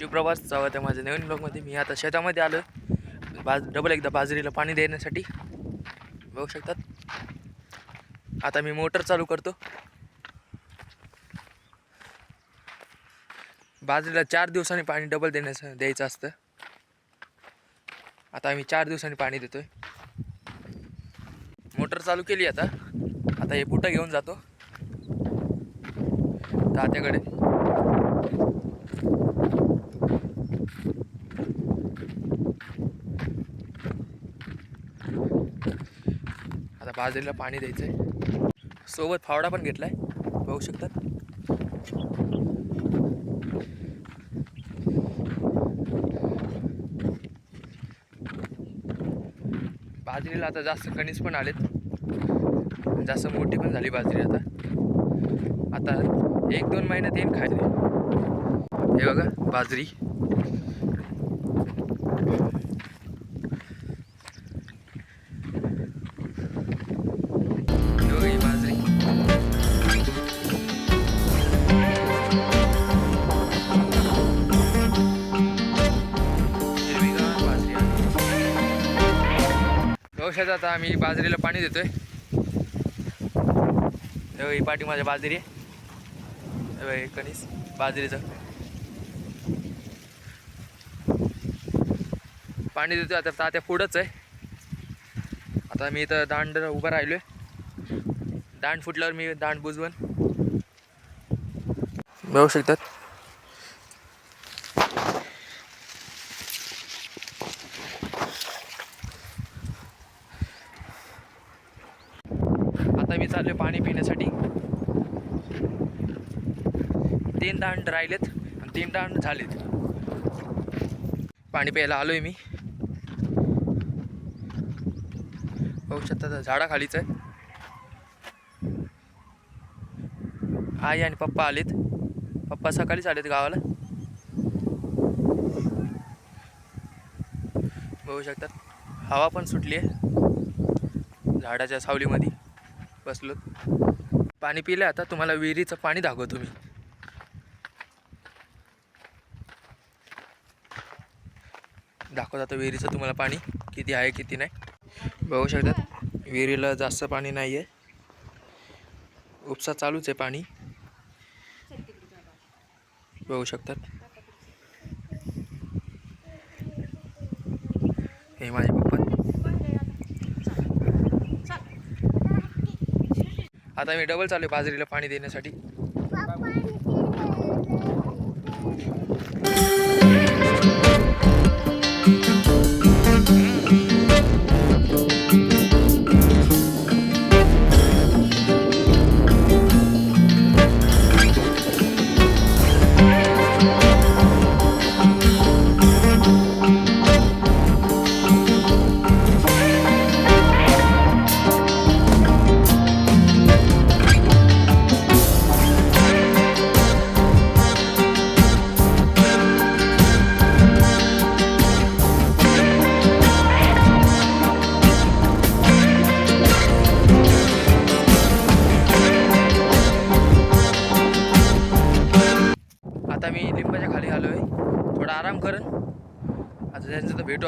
शिवप्रवास स्वागत आहे माझ्या नवीन ब्लॉगमध्ये. मी आता शेतामध्ये आलो बाज डबल एकदा बाजरीला पाणी देण्यासाठी. बघू शकतात. आता मी मोटर चालू करतो. बाजरीला चार दिवसांनी पाणी डबल देण्याचं द्यायचं असतं. आता आम्ही चार दिवसांनी पाणी देतोय. मोटर चालू केली आता. आता हे बुटं घेऊन जातो. तात्याकडे. बाजरीला पाणी द्यायचं आहे सोबत फावडा पण घेतला आहे बघू शकतात. बाजरीला आता जास्त कणीस पण आलेत. जास्त मोठी पण झाली बाजरी आता. आता एक दोन महिन्यात येईन खायला. हे बघा बाजरी. व्यवसायात आता आम्ही बाजरीला पाणी देतोय. ही पाठी माझ्या बाजरी आहे. कणीस बाजरीचं. पाणी देतोय आता तात्या पुढंच आहे. आता मी इथं दांड उभं आहे दांड फुटल्यावर मी दांड बुजवून. बघू शकतात? आता मी चाललो पाणी पिण्यासाठी. तीन दांड राहिलेत आणि तीन दांड झालेत. पाणी प्यायला आलो आहे मी. बघू शकता झाडाखालीच आहे. आई आणि पप्पा आलेत. पप्पा सकाळीच आलेत गावाला. बघू शकतात हवा पण सुटली आहे झाडाच्या सावलीमध्ये. बसलो पाणी पिलं आता तुम्हाला विहिरीचं पाणी दाखवतो मी. दाखवत आता विहिरीचं तुम्हाला पाणी किती आहे किती नाही. बघू शकतात विहिरीला जास्त पाणी नाही आहे उपसा चालूच आहे पाणी. बघू शकतात हे माझे पप्पा. आता मी डबल चालू आहे बाजरीला पाणी देण्यासाठी.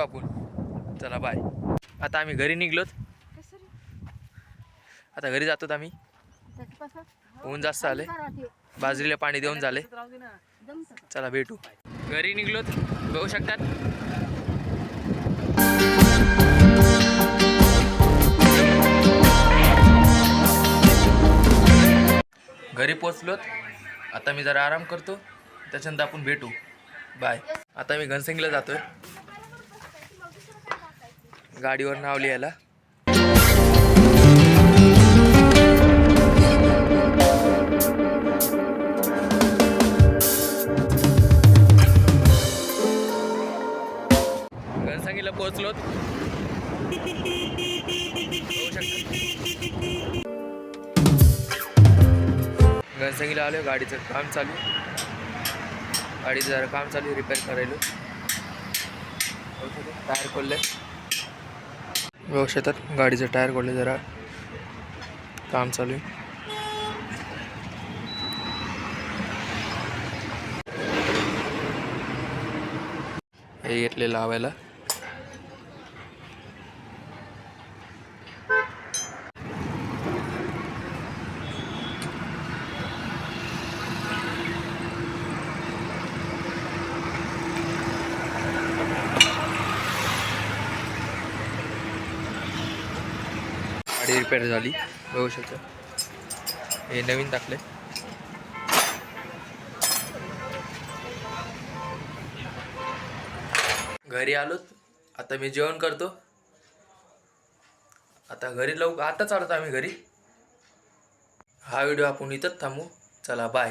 आपण. चला बाय आता आम्ही घरी निघलोत. आता घरी जातो आम्ही. ऊन जास्त आले बाजरीला पाणी देऊन झाले चला भेटू. घरी निघलोत. बघू शकतात. घरी पोचलोत. आता मी जरा आराम करतो. त्याच्यानंतर आपण भेटू. बाय आता मी घनसिंगला जातोय. गाडीवर नाव लिहायला घनसांगीला पोहोचलो. घनसांगीला आलो गाडीचं काम चालू. गाडीचं जरा काम चालू आहे रिपेअर करायला. टायर खोलले. बघू गाडीचं टायर खोलले जरा. काम चालू आहे. हे घेतले लावायला. गाडी रिपेअर झाली. बघू शकता. हे नवीन टाकले घरी आलोत. आता मी जेवण करतो. आता घरी लवकर आताच चालतो आम्ही घरी. हा व्हिडिओ आपण इथंच थांबू. चला बाय